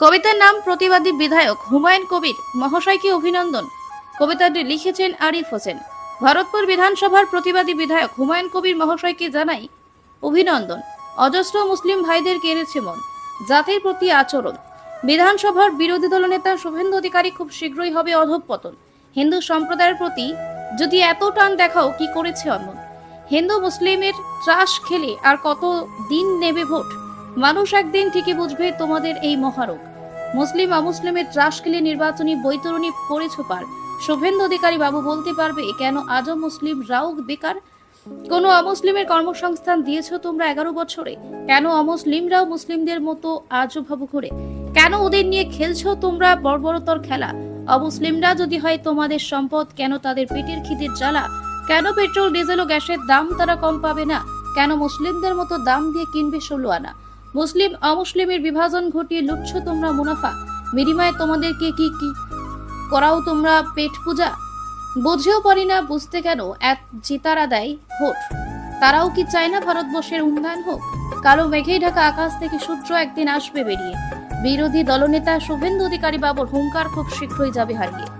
কবিতার নাম প্রতিবাদী বিধায়ক হুমায়ুন কবির মহাশয়কে অভিনন্দন। কবিতাটি লিখেছেন আরিফ হোসেন। ভারতপুর বিধানসভার প্রতিবাদী বিধায়ক হুমায়ুন কবির মহাশয়কে জানাই অভিনন্দন। অজস্র মুসলিম ভাইদের কেড়েছে মন। জাতির প্রতি আচরণ। বিধানসভার বিরোধী দল দলনেতা শুভেন্দু অধিকারী খুব শীঘ্রই হবে অধঃপতন। হিন্দু সম্প্রদায়ের প্রতি যদি এত টান দেখাও কি করেছে অমন? হিন্দু মুসলিমের ত্রাস খেলে আর কত দিন নেবে ভোট? মানুষ একদিন ঠিকই বুঝবে তোমাদের এই মহারোগ। মুসলিম অমুসলিমের ত্রাস খেলে নির্বাচনী বৈতরণী পড়েছ পার। শুভেন্দু অধিকারী বাবু বলতে পারবে, কেন আজও মুসলিম রাও বেকার? কোন অমুসলিমের কর্মসংস্থান দিয়েছ তোমরা এগারো বছরে? কেন অমুসলিমরাও মুসলিমদের মতো আজও ভাবু করে কেন ওদের নিয়ে খেলছো তোমরা বর্বরতর খেলা? অমুসলিমরা যদি হয় তোমাদের সম্পদ, কেন তাদের পেটের খিদের জ্বালা? কেন পেট্রোল, ডিজেল ও গ্যাসের দাম তারা কম পাবে না? কেন মুসলিমদের মতো দাম দিয়ে কিনবে ষোলো আনা? মুসলিম অমুসলিমের বিভাজন ঘটিয়ে লুটছো তোমরা মুনাফা। বিনিময়ে তোমাদেরকে কি কি করাও তোমরা পেট পূজা? বুঝেও পারি না, বুঝতে কেন এক জিতারা দেয় ভোট? তারাও কি চায় না ভারতবর্ষের উন্নয়ন হোক? কালো মেঘেই ঢাকা আকাশ থেকে সূর্য একদিন আসবে বেরিয়ে। বিরোধী দলনেতা শুভেন্দু অধিকারী বাবুর হুঙ্কার খুব শীঘ্রই যাবে হারিয়ে